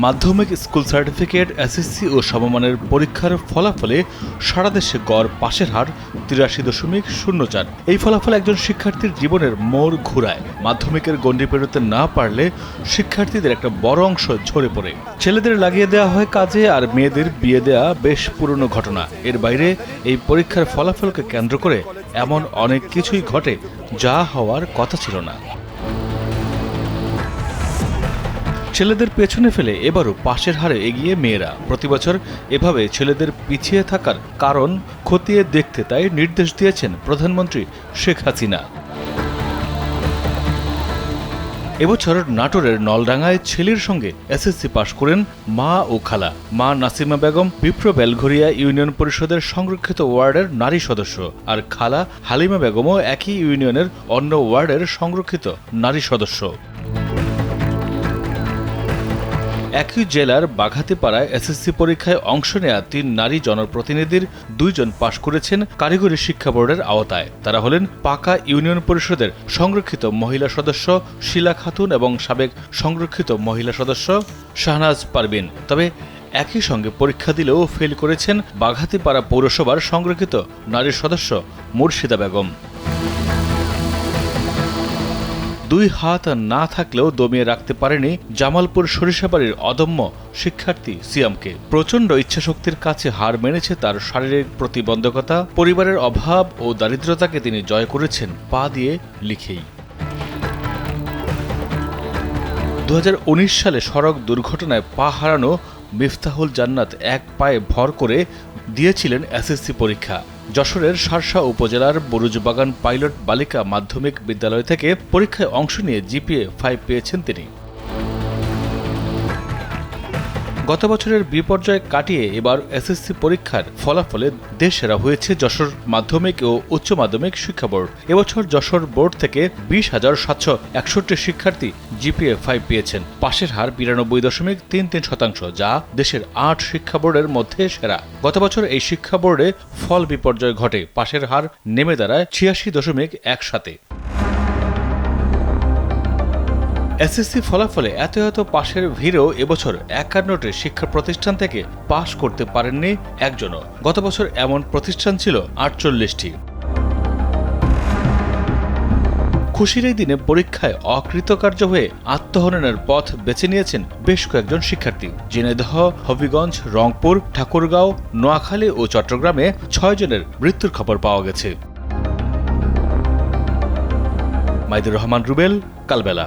মাধ্যমিক school certificate SSC ও সমমানের পরীক্ষার ফলাফলে সারা দেশে গড় পাশের হার তিরাশি দশমিক শূন্য চার। এই ফলাফল একজন শিক্ষার্থীর জীবনের মোড় ঘুরায়। মাধ্যমিকের গণ্ডি পেরোতে না পারলে শিক্ষার্থীদের একটা বড় অংশ ঝরে পড়ে। ছেলেদের লাগিয়ে দেওয়া হয় কাজে আর মেয়েদের বিয়ে দেওয়া বেশ পুরনো ঘটনা। এর বাইরে এই পরীক্ষার ফলাফলকে কেন্দ্র করে এমন অনেক কিছুই ঘটে যা হওয়ার কথা ছিল না। ছেলেদের পেছনে ফেলে এবারও পাশের হারে এগিয়ে মেয়েরা। প্রতিবছর এভাবে ছেলেদের পিছিয়ে থাকার কারণ খতিয়ে দেখতে তাই নির্দেশ দিয়েছেন প্রধানমন্ত্রী শেখ হাসিনা। এবছর নাটোরের নলডাঙ্গায় ছেলের সঙ্গে এসএসসি পাশ করেন মা ও খালা। মা নাসিমা বেগম বিপ্র বেলঘরিয়া ইউনিয়ন পরিষদের সংরক্ষিত ওয়ার্ডের নারী সদস্য আর খালা হালিমা বেগমও একই ইউনিয়নের অন্য ওয়ার্ডের সংরক্ষিত নারী সদস্য। একই জেলার বাঘাতিপাড়ায় এসএসসি পরীক্ষায় অংশ নেয়া তিন নারী জনপ্রতিনিধির দুইজন পাশ করেছেন কারিগরি শিক্ষা বোর্ডের আওতায়। তারা হলেন পাকা ইউনিয়ন পরিষদের সংরক্ষিত মহিলা সদস্য শিলা খাতুন এবং সাবেক সংরক্ষিত মহিলা সদস্য শাহনাজ পারবিন তবে একই সঙ্গে পরীক্ষা দিলেও ফেল করেছেন বাঘাতিপাড়া পৌরসভার সংরক্ষিত নারী সদস্য মুর্শিদা বেগম। দুই হাত না থাকলেও দমিয়ে রাখতে পারেনি জামালপুর সরিষাবাড়ির অদম্য শিক্ষার্থী সিয়ামকে। প্রচণ্ড ইচ্ছাশক্তির কাছে হার মেনেছে তার শারীরিক প্রতিবন্ধকতা, পরিবারের অভাব ও দারিদ্রতাকে তিনি জয় করেছেন, পা দিয়ে লিখেই। দু হাজার উনিশ সালে সড়ক দুর্ঘটনায় পা হারানো মিফতাহুল জান্নাত এক পায়ে ভর করে দিয়েছিলেন এসএসসি পরীক্ষা। যশোরের সারসা উপজেলার বুরুজবাগান পাইলট বালিকা মাধ্যমিক বিদ্যালয় থেকে পরীক্ষায় অংশ নিয়ে জিপিএ ফাইভ পেয়েছেন তিনি। গত বছরের বিপর্যয় কাটিয়ে এবার এসএসসি পরীক্ষার ফলাফলে দেশ সেরা হয়েছে যশোর মাধ্যমিক ও উচ্চ মাধ্যমিক শিক্ষা বোর্ড। এবছর যশোর বোর্ড থেকে বিশ হাজার সাতশো একষট্টি শিক্ষার্থী জিপিএ ফাইভ পেয়েছেন। পাশের হার বিরানব্বই দশমিক তিন তিন শতাংশ, যা দেশের আট শিক্ষা বোর্ডের মধ্যে সেরা। গত বছর এই শিক্ষা বোর্ডে ফল বিপর্যয় ঘটে। পাশের হার নেমে দাঁড়ায় ছিয়াশি দশমিক এক সাতে। এসএসসি ফলাফলে এত এত পাশের ভিড়েও এবছর একান্নটি শিক্ষা প্রতিষ্ঠান থেকে পাশ করতে পারেননি একজনও। গত বছর এমন প্রতিষ্ঠান ছিল আটচল্লিশটি। খুশির এই দিনে পরীক্ষায় অকৃতকার্য হয়ে আত্মহননের পথ বেছে নিয়েছেন বেশ কয়েকজন শিক্ষার্থী। ঝিনাইদহ, হবিগঞ্জ, রংপুর, ঠাকুরগাঁও, নোয়াখালী ও চট্টগ্রামে ছয় জনের মৃত্যুর খবর পাওয়া গেছে। মাইদুর রহমান, রুবেল, কালবেলা।